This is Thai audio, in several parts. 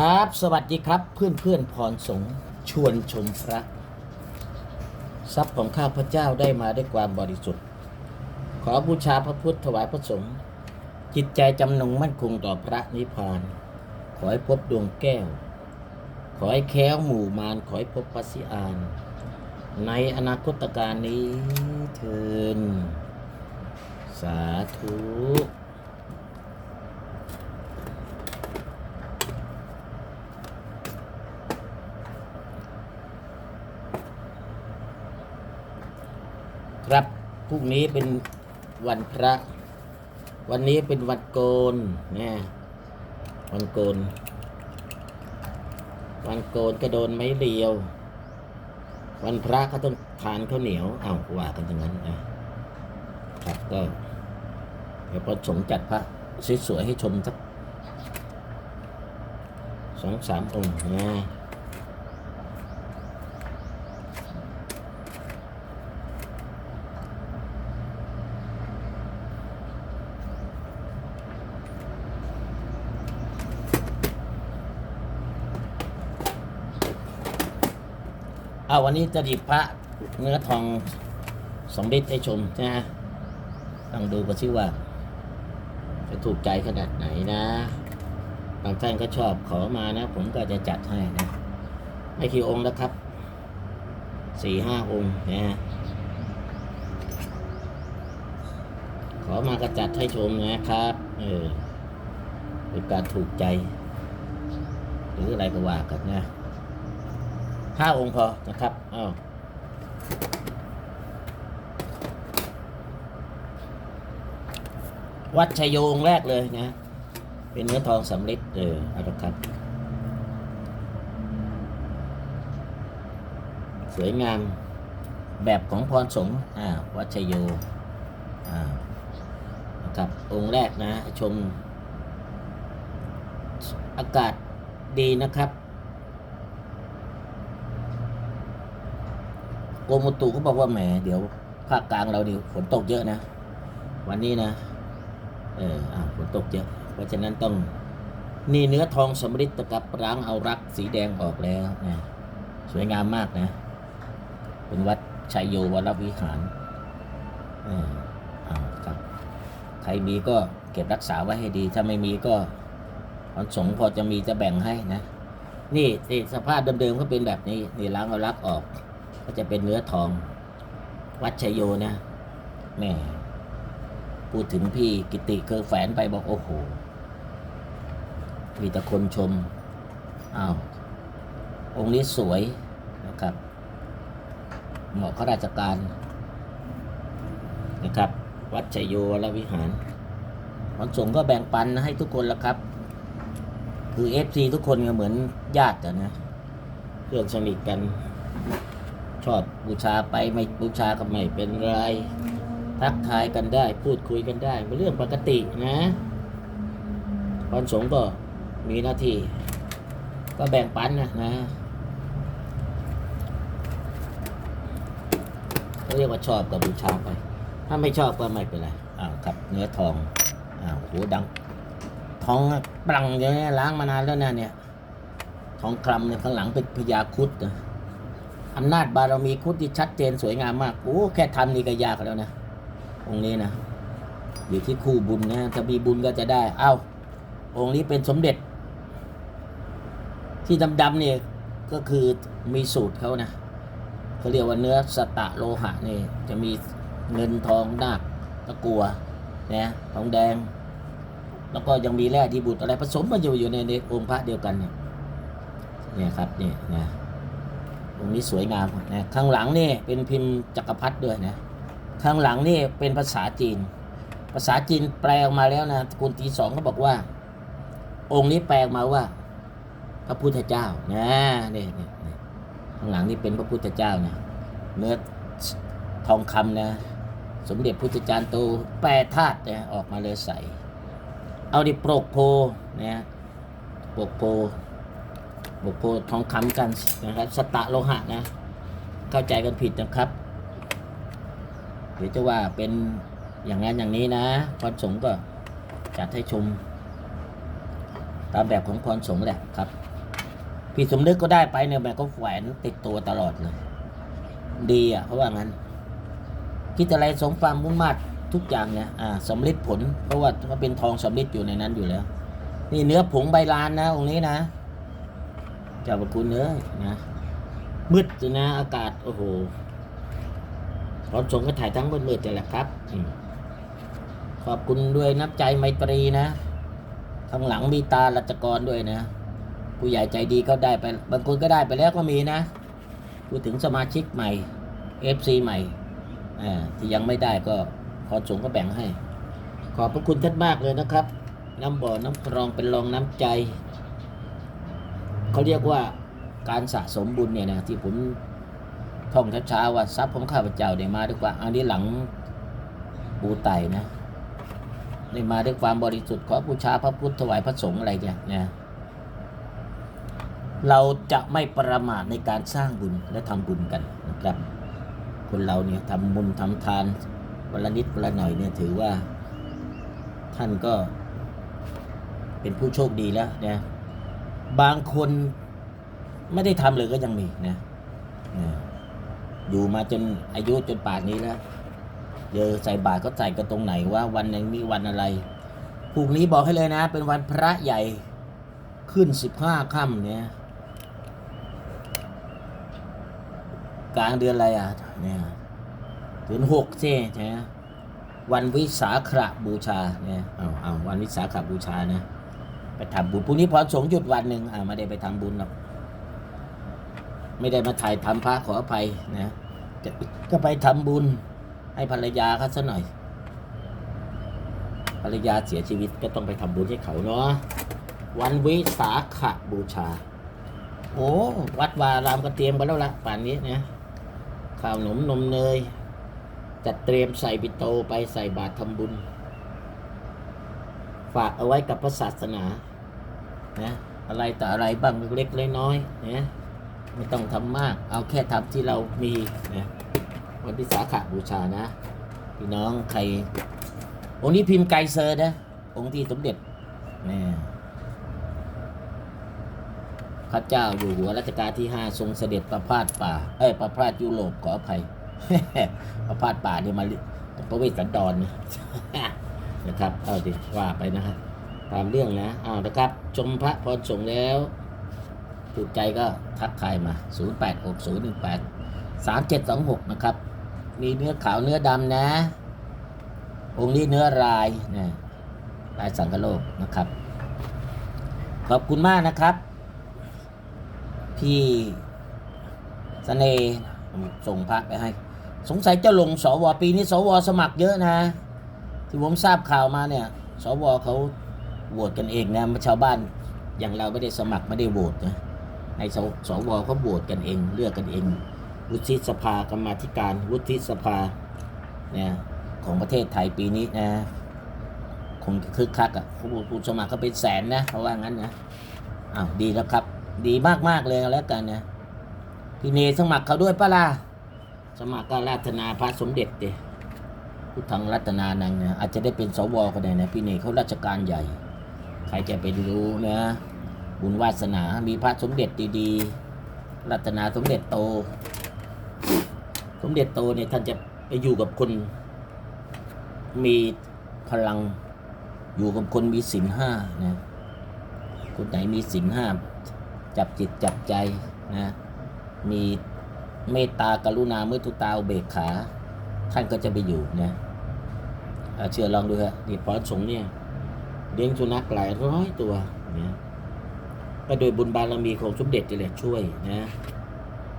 ครับ สวัสดีครับเพื่อนเพื่อนพรสงชวนชมพระ ทรัพย์ของข้าพเจ้าได้มาด้วยความบริสุทธิ์ ขอบูชาพระพุทธถวายพระสงฆ์จิตใจจำนงมั่นคงต่อพระนิพพาน ขอให้พบดวงแก้ว ขอให้แค้วหมู่มารขอให้พบพระสิอาน ในอนาคตการนี้เทินสาธุ ครับ พรุ่งนี้เป็นวันพระ วันนี้เป็นวันโกนเนี่ยวันโกน วันโกนก็โดนไม้เรียว วันพระก็ต้องทานข้าวเหนียวเอ้าว่ากันอย่างนั้นนะครับก็เดี๋ยวพอสงฆ์จัดพระสวยๆให้ชมสักสองสามองค์นะ เอาวันนี้จะหยิบพระเนื้อทองสมฤทธิ์ให้ชมนะฮะต้องดูกันซิว่า จะถูกใจขนาดไหนนะบางท่านก็ชอบขอมานะ ผมก็จะจัดให้นะ ไม่กี่องค์แล้วครับสี่ห้าองค์นะฮะขอมาก็จัดให้ชมนะครับ เออเป็นการถูกใจ หรืออะไรก็ว่ากันนะ ห้าองค์พอนะครับอ้าววัดชัยโยองค์แรกเลยนะ เป็นเนื้อทองสำลิดเออเอาละครับ สวยงามแบบของพรสงฆ์อ่าวัดชัยโยอ่านะครับ องค์แรกนะ ชม อากาศดีนะครับ กรมอุตุเขาบอกว่าแหมเดี๋ยวภาคกลางเราดิฝนตกเยอะนะ วันนี้นะ เอออ่าฝนตกเยอะ เพราะฉะนั้นต้องนี่เนื้อทองสำริดกับร้างเอารักสีแดงออกแล้วนะสวยงามมากนะ เป็นวัดชัยโยวรวิหารเอออ่าครับใครมีก็เก็บรักษาไว้ให้ดี ถ้าไม่มีก็ตอนสงพอจะมีจะแบ่งให้นะ นี่สภาพเดิมๆก็เป็นแบบนี้นี่ล้างเอารักออก ก็จะเป็นเนื้อทอง วัดชัยโยนะแม่พูดถึงพี่กิติเคยแฝนไปบอกโอ้โห มีแต่คนชมอ้าวองค์นี้สวยนะครับ เหมาะข้าราชการนะครับ วัดชัยโยวรวิหารวันสงก็แบ่งปันให้ทุกคนและครับ คือเอฟซีทุกคนก็เหมือนญาติอะนะเพื่อนสนิทกัน ชอบบูชาไปไม่บูชาก็ไม่เป็นไร ทักทายกันได้ พูดคุยกันได้เป็นเรื่องปกตินะพรสงก็มีหน้าที่ ก็แบ่งปันนะนะเขาเรียกว่าชอบกับบูชาไป ถ้าไม่ชอบก็ไม่เป็นไรอ้าวครับเนื้อทองอ้าวโหดัง ทองปรังอย่างนี้ล้างมานานแล้วนะเนี่ย ทองคลำเนี่ยข้างหลังเป็นพญาคุดนะ อำนาจบารมีคุดที่ชัดเจนสวยงามมากโอ้แค่ทำนี่ก็ยากแล้วนะองค์นี้นะอยู่ที่คู่บุญนะถ้ามีบุญก็จะได้ เอ้า องค์นี้เป็นสมเด็จ ที่ดำๆเนี่ยก็คือมีสูตรเขานะเขาเรียกว่าเนื้อสตะโลหะนี่จะมีเงินทองนาคตะกัวนะทองแดง แล้วก็ยังมีแร่ที่บุตรอะไรผสมมาอยู่อยู่ในในองค์พระเดียวกันเนี่ยเนี่ยครับเนี่ยนะ ตรงนี้สวยงามนะข้างหลังนี่เป็นพิมพ์จักรพรรดิด้วยนะข้างหลังนี่เป็นภาษาจีน ภาษาจีนแปลออกมาแล้วนะคุณตีสองก็บอกว่า องค์นี้แปลออกมาว่า พระพุทธเจ้านะนี่นี่ข้างหลังนี่เป็นพระพุทธเจ้านะเนื้อทองคำนะ สมเด็จพุทธจารย์โตแปรธาตุนะออกมาเลยใส่เอาดิโปรกโพนะโปรกโพ บุกโพทองคำกันนะครับ สตะโลหะนะ เข้าใจกันผิดนะครับหรือจะว่าเป็นอย่างนั้นอย่างนี้นะพรสงก็จัดให้ชม ตามแบบของพรสงแหละครับพี่สมนึกก็ได้ไปเนี่ยแบบก็แขวนติดตัวตลอดเลย ดีอะเพราะว่างั้น คิดอะไรสมความมุ่งมั่นทุกอย่างเนี่ยอ่าสำลิดผลเพราะว่าก็เป็นทองสำลิดอยู่ในนั้นอยู่แล้ว นี่เนื้อผงใบลานนะองค์นี้นะ เจ้าประคุณเนื้อนะมืดอยู่นะอากาศโอ้โหพรสงก็ถ่ายทั้งมืดๆแต่แหละครับอขอบคุณด้วยน้ำใจไมตรีนะข้างหลังมีตาลัจกรด้วยนะ ผู้ใหญ่ใจดีก็ได้ไปบางคนก็ได้ไปแล้วก็มีนะพูดถึงสมาชิกใหม่ FC ใหม่อ่าที่ยังไม่ได้ก็ขอส่งก็แบ่งให้ ขอบพระคุณท่านมากเลยนะครับ น้ำบ่อน้ำคลองเป็นรองน้ำใจ เขาเรียกว่าการสะสมบุญเนี่ยนะที่ผมท่องช้าๆว่าทรัพย์ของข้าพเจ้าได้มาด้วยความอันนี้หลังปูไตนะได้มาด้วยความบริสุทธิ์ขอบูชาพระพุทธถวายพระสงฆ์อะไรเนี่ยนะเราจะไม่ประมาทในการสร้างบุญและทำบุญกันนะครับ คนเราเนี่ยทำบุญทำทานวันละนิดวันละหน่อยเนี่ยถือว่าท่านก็เป็นผู้โชคดีแล้วนะ บางคนไม่ได้ทำเลยก็ยังมีนะนะอยู่มาจนอายุจนป่านนี้แล้วเจอใส่บาตรก็ใส่กันตรงไหนว่าวันหนึงมีวันอะไรพรุ่งนี้บอกให้เลยนะ เป็นวันพระใหญ่ขึ้นสิบห้าค่ำเนี่ยกลางเดือนอะไรอะเนี่ยเดือนหกใช่ไหมวันวิสาขบูชาเนี่ยเอาเอาวันวิสาขบูชานะ ไปทำบุญพรุ่งนี้พอสงหยุดวันหนึ่งอ่าไม่ได้ไปทำบุญหรอกไม่ได้มาถ่ายทำพระขออภัยนะจะก็ไปทำบุญให้ภรรยาเขาซะหน่อย ภรรยาเสียชีวิตก็ต้องไปทำบุญให้เขาเนาะวันวิสาขบูชา โอ้วัดวารามก็เตรียมไปแล้วละป่านนี้นะข้าวหนมนมเนยจัดเตรียมใส่ปิโตไปใส่บาตรทำบุญ ฝากเอาไว้กับพระศาสนานะอะไรแต่อะไรบ้างเล็กๆน้อยๆนะไม่ต้องทำมาก เอาแค่ทำที่เรามีนะวันที่สาขาบูชานะ พี่น้องใคร องค์นี้พิมพ์ไกเซอร์นะ องค์ที่สมเด็จนี่พระเจ้าอยู่หัวรัชกาลที่ห้าทรงเสด็จประพาสป่า เอ้ยประพาสยุโรปขออภัยประพาสป่าเนี่ยมาพระเวสสันดรนะ นะครับ เอาดิว่าไปนะฮะตามเรื่องนะเอานะครับ ชมพระพรส่งแล้วถูกใจก็ทักทายมา 0 8 6 0 1 8 3 7 2 6 นะครับ มีเนื้อขาวเนื้อดำนะ องค์นี้เนื้อลายนะลายสังกะโลกนะครับ ขอบคุณมากนะครับ พี่สเสน่ห์ส่งพระไปให้ สงสัยจะลงสวปีนี้สวสมัครเยอะนะ ที่ผมทราบข่าวมาเนี่ยสวเขาโหวตกันเองนะชาวบ้านอย่างเราไม่ได้สมัครไม่ได้โหวตนะให้สสวเขาโหวตกันเอง เลือกกันเอง วุฒิสภากรรมาธิการ วุฒิสภาเนี่ยของประเทศไทยปีนี้นะคงคึกคักอะผู้ผู้สมัครก็เป็นแสนนะเพราะว่างั้นนะอ้าวดีแล้วครับ ดีมากๆเลยแล้วกันนะพี่เนสมัครเขาด้วยปะล่ะสมัครก็ราธนาพระสมเด็จเด พุทธังรัตนานังเนี่ยอาจจะได้เป็นสวก็ได้นะพี่เนเขาราชการใหญ่ ใครจะไปรู้นะบุญวาสนา มีพระสมเด็จดีๆ รัตนาสมเด็จโต สมเด็จโตเนี่ยท่านจะไปอยู่กับคนมีพลังอยู่กับคนมีศีลห้านะคนไหนมีศีลห้าจับจิตจับใจนะมีเมตตากรุณาเมื่อทุตาอุเบกขา ท่านก็จะไปอยู่นะ เชื่อลองดูฮะนี่พระสงฆ์เนี่ยเลี้ยงสุนัขหลายร้อยตัวเนะก็โดยบุญบารมีของสมเด็จนี่แหละช่วยนะ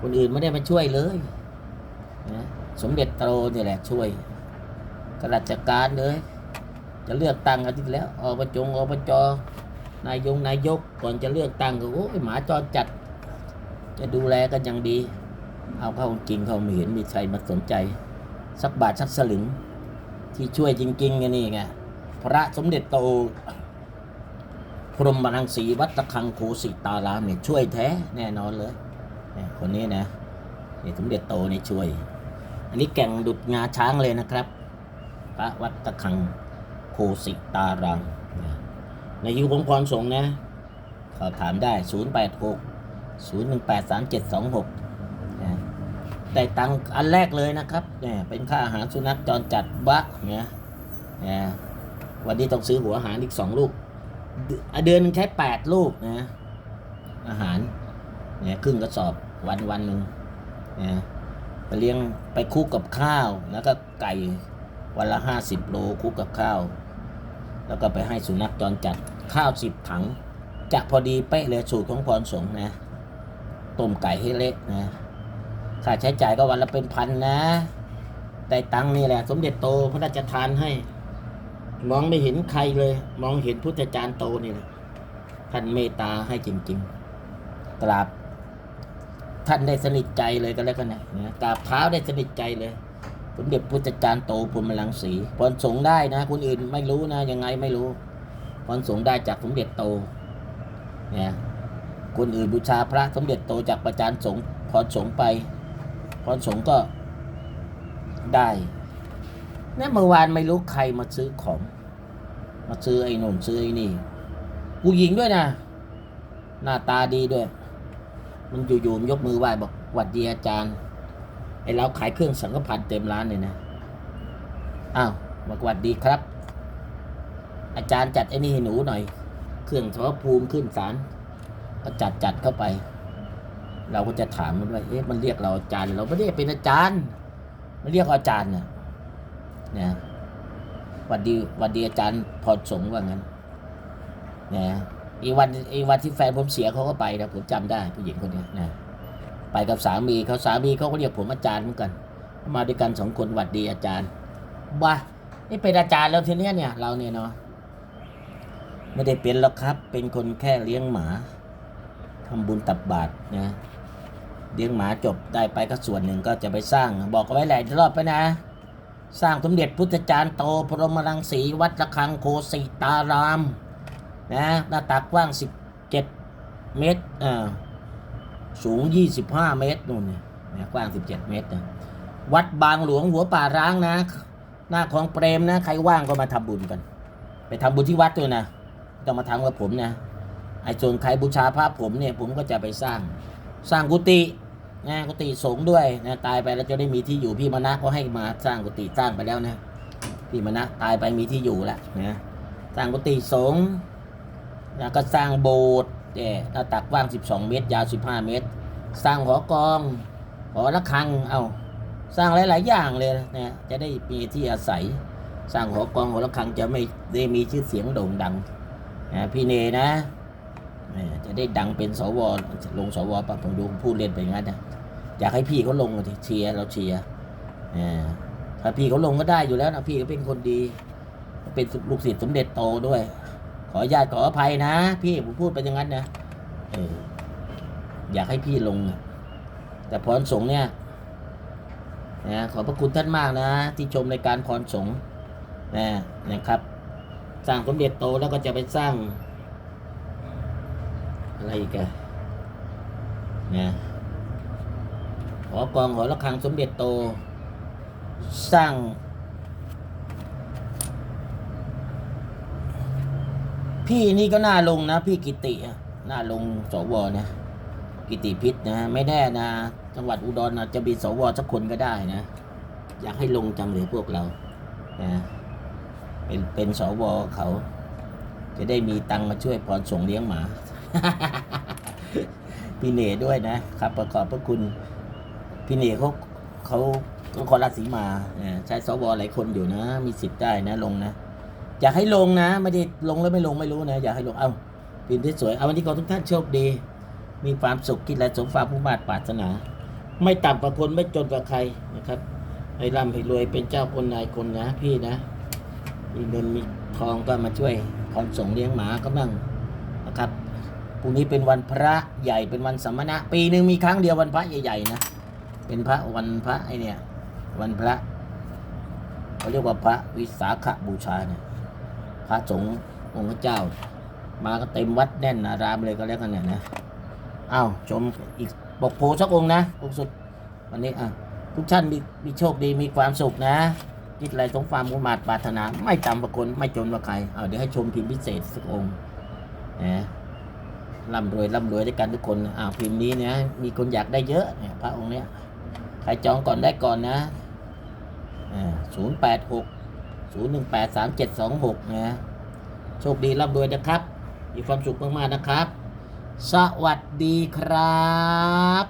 คนอื่นไม่ได้มาช่วยเลยนะสมเด็จโตนี่แหละช่วยข้าราชการเลย จะเลือกตั้งอาทิตย์แล้วอบจงอบจนายงนายกก่อนจะเลือกตั้งก็โอ้ยหมาจรจัด จะดูแลกันอย่างดี เอาเข้าจริงเขาไม่เห็นมีใครมาสนใจ สักบาทสักสลึง ที่ช่วยจริงๆไงนี่ไงพระสมเด็จโต พรหมรังสีวัดตะคังโคสิตารามเนี่ยช่วยแท้แน่นอนเลยเนี่ยคนนี้นะนี่สมเด็จโตเนี่ยช่วย อันนี้แก่งดุดงาช้างเลยนะครับ พระวัดตะคังโคสิตารามในยุคของพรสงนะขอถามได้ 086 018 3726นะ แต่ตังอันแรกเลยนะครับเนี่ยเป็นค่าอาหารสุนัขจรจัดบะเนี่ยนะวันนี้ต้องซื้อหัวอาหารอีกสองลูกเดือนนหนึงใช้แปดลูกนะอาหารเนี่ยครึ่งกระสอบวันวันหนึ่งนะไปเลี้ยงไปคุกกับข้าว แล้วก็ไก่วันละห้าสิบโลคุกกับข้าว แล้วก็ไปให้สุนัขจรจัดข้าวสิบถัง จะพอดีเป๊ะเลยสูตรของพรสงนะต้มไก่ให้เละนะ ค่าใช้จ่ายก็วันละเป็นพันนะได้ตังนี่แหละ สมเด็จโตพระราชทานให้ มองไม่เห็นใครเลย มองเห็นพุทธจารย์โตนี่แหละท่านเมตตาให้จริง ๆ กราบ ท่านได้สนิทใจเลยก็แล้วกันนะนะกราบเท้าได้สนิทใจเลยสมเด็จพุทธจารย์โตพรหมลังสีพรสงได้นะคนอื่นไม่รู้นะยังไงไม่รู้พรสงได้จากสมเด็จโตเนี่ยคนอื่นบูชาพระสมเด็จโตจากประจารย์สงพรสงไป พรสงฆ์ก็ได้นี่เมื่อวานไม่รู้ใครมาซื้อของ มาซื้อไอ้นุ่นซื้อไอ้นี่ผู้หญิงด้วยนะ หน้าตาดีด้วย มันอยู่ๆมันยกมือไหว้บอกหวัดดีอาจารย์ ไอ้เราขายเครื่องสังฆพันธ์เต็มร้านเลยนะ อ้าวบอกหวัดดีครับ อาจารย์จัดไอ้นี่ให้หนูหน่อย เครื่องทอภูมิขึ้นศาลก็จัดจัดเข้าไป เราก็จะถามมันว่าเอ๊ะมันเรียกเราอาจารย์ เราไม่ได้เป็นอาจารย์ มันเรียกอาจารย์เนี่ยนะวัดดีวัดดีอาจารย์พอสงฆ์ว่างั้นนะอีวันอีวันที่แฟนผมเสียเขาก็ไปนะผมจำได้ผู้หญิงคนนี้นะไปกับสามีเขาสามีเขาก็เรียกผมอาจารย์เหมือนกัน มาด้วยกันสองคนหวัดดีอาจารย์บ้านี่เป็นอาจารย์แล้วทีเนี้ยเนี่ยเราเนี่ยเนาะไม่ได้เป็นหรอกครับ เป็นคนแค่เลี้ยงหมาทำบุญตับบาตรนะ เลี้ยงหมาจบได้ไปก็ส่วนหนึ่งก็จะไปสร้าง บอกไว้หลายรอบไปนะ สร้างสมเด็จพุทธจารย์โตพรหมรังสีวัดระฆังโคสิตารามนะหน้าตักกว้าง 17 เมตรอ่าสูง 25 เมตรนู่นเนี่ยนะกว้าง 17 เมตรนะวัดบางหลวงหัวป่าร้างนะ หน้าของเปรมนะ ใครว่างก็มาทำบุญกัน ไปทำบุญที่วัดด้วยนะต้องมาทำกับผมนะไอ้ส่วนใครบูชาพระผมเนี่ยผมก็จะไปสร้างสร้างกุฏิ นะกุฏิสงฆ์ด้วยนะตายไปแล้วจะได้มีที่อยู่พี่มณะก็ให้มาสร้างกุฏิสร้างไปแล้วนะพี่มณะตายไปมีที่อยู่แล้วนะสร้างกุฏิสงฆ์แล้วก็สร้างโบสถ์เนี่ยหน้าตักกว้าง 12 เมตร ยาว 15 เมตร สร้างหอกองหอระฆังเอาสร้างหลาย ๆ อย่างเลยนะจะได้มีที่อาศัย สร้างหอกองหอระฆังจะไม่ได้มีชื่อเสียงโด่งดังนะพี่เนนะ จะได้ดังเป็นสวลงสวปะผมดูพูดเล่นไปงั้นนะอยากให้พี่เขาลงอะทีเชียร์เราเชียร์อ่ถ้าพี่เขาลงก็ได้อยู่แล้วนะพี่เขาเป็นคนดีเป็นลูกศิษย์สมเด็จโตด้วย ขอญาติขออภัยนะ พี่ผมพูดไปอย่างนั้นนะเอออยากให้พี่ลง แต่พรสงเนี่ยนะขอบพระคุณท่านมากนะ ที่ชมในการพรสงนะนะครับ สร้างสมเด็จโตแล้วก็จะไปสร้าง อะไรอีกอะนะหอกองหอระฆังสมเด็จโต สร้าง พี่นี่ก็น่าลงนะ พี่กิติน่าลงสวนะกิติพิษนะไม่แน่นะ จังหวัดอุดรอาจะมีสวสักคนก็ได้นะ อยากให้ลงจังเลยพวกเรานะเป็นเป็นสวเขา จะได้มีตังมาช่วยพรส่งเลี้ยงหมา พี่เนด้วยนะครับ ประกอบพระคุณ พี่เนเขาเขาก็คนราชสีมาใช้สวหลายคนอยู่นะ มีสิทธิ์ได้นะลงนะอยากให้ลงนะ ไม่ได้ลงแล้วไม่ลงไม่รู้นะ อยากให้ลงเอาพิมพ์ที่สวยเอาวันนี้ขอทุกท่านโชคดี มีความสุขคิดและสมความมุ่งมา่ปรารถนา ไม่ต่ำกว่าคนไม่จนกว่าใครนะครับให้ร่ำให้รวยเป็นเจ้าคนนายคนนะ พี่นะมีเงินมีทองก็มาช่วยคอนส่งเลี้ยงหมาก็มั่งนะครับ รุ่งนี้เป็นวันพระใหญ่เป็นวันสัมมณะปีหนึ่งมีครั้งเดียววันพระใหญ่ๆนะเป็นพระวันพระไอเนี่ยวันพระเขาเรียกว่าพระวิสาขบูชาเนี่ยพระสงฆ์องค์พระเจ้า มาก็เต็มวัดแน่นอารามเลยก็แล้วกันเนี่ยนะอ้าวชมอีกปกโพสักองนะองค์สุดวันนี้อะทุกท่านมีมีโชคดีมีความสุขนะคิดอะไรสมความมุ่งมา่ปรารถนา ไม่ต่ำกว่าคนไม่จนว่าใครเอาเดี๋ยวให้ชมพิมพ์พิเศษสักองค์นะ ร่ำรวยร่ำรวยด้วยกันทุกคนอ่าพิมพ์นี้นะมีคนอยากได้เยอะเนี่ยพระองค์เนี้ยใครจองก่อนได้ก่อนนะอ่าศูนย์แปดหกศูนย์หนึ่งแปดสามเจ็ดสองหกนะโชคดีร่ำรวยนะครับ มีความสุขมากๆนะครับ สวัสดีครับ